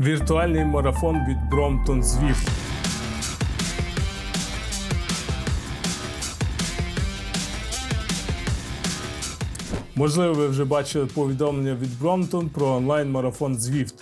Віртуальний марафон від Бромтон Звіфт. Можливо, ви вже бачили повідомлення від Бромтон про онлайн-марафон Звіфт.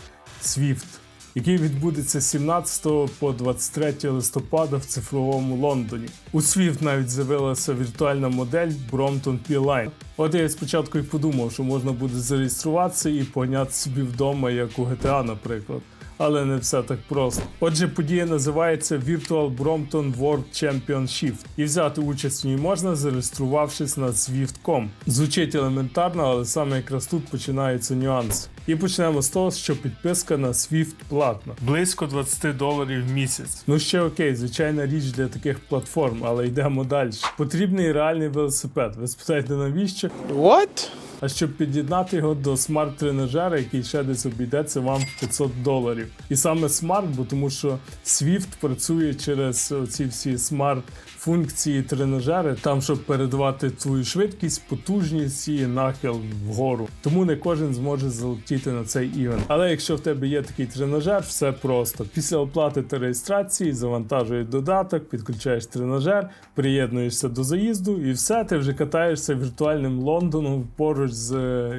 Swift, який відбудеться з 17 по 23 листопада в цифровому Лондоні. У Swift навіть з'явилася віртуальна модель Brompton P-Line. От я спочатку і подумав, що можна буде зареєструватися і поняти собі вдома, як у GTA, наприклад. Але не все так просто. Отже, подія називається Virtual Brompton World Championship. І взяти участь в ній можна, зареєструвавшись на Swift.com. Звучить елементарно, але саме якраз тут починаються нюанси. І почнемо з того, що підписка на Swift платна. Близько 20 доларів в місяць. Ну ще окей, звичайна річ для таких платформ, але йдемо далі. Потрібний реальний велосипед. Ви спитаєте, навіщо? What? А щоб під'єднати його до смарт-тренажера, який ще десь обійдеться вам в 500 доларів. І саме смарт, бо тому що Swift працює через ці всі смарт-функції тренажери, там, щоб передавати твою швидкість, потужність і нахил вгору. Тому не кожен зможе залетіти на цей івент. Але якщо в тебе є такий тренажер, все просто. Після оплати та реєстрації завантажуєш додаток, підключаєш тренажер, приєднуєшся до заїзду, і все, ти вже катаєшся віртуальним Лондоном поруч з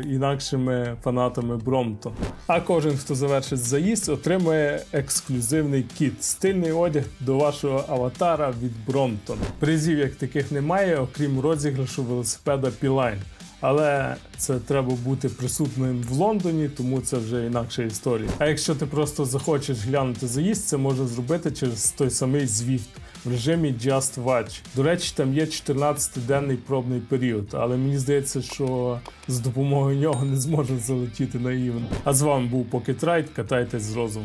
інакшими фанатами Бромтон. А кожен, хто завершить заїзд, отримує ексклюзивний кіт, стильний одяг до вашого аватара від Бромтон. Призів як таких немає, окрім розіграшу велосипеда P-Line. Але це треба бути присутним в Лондоні, тому це вже інакша історія. А якщо ти просто захочеш глянути заїзд, це можна зробити через той самий Zwift в режимі Just Watch. До речі, там є 14-денний пробний період, але мені здається, що з допомогою нього не зможна залетіти на івент. А з вами був Pocket катайтесь з розумом.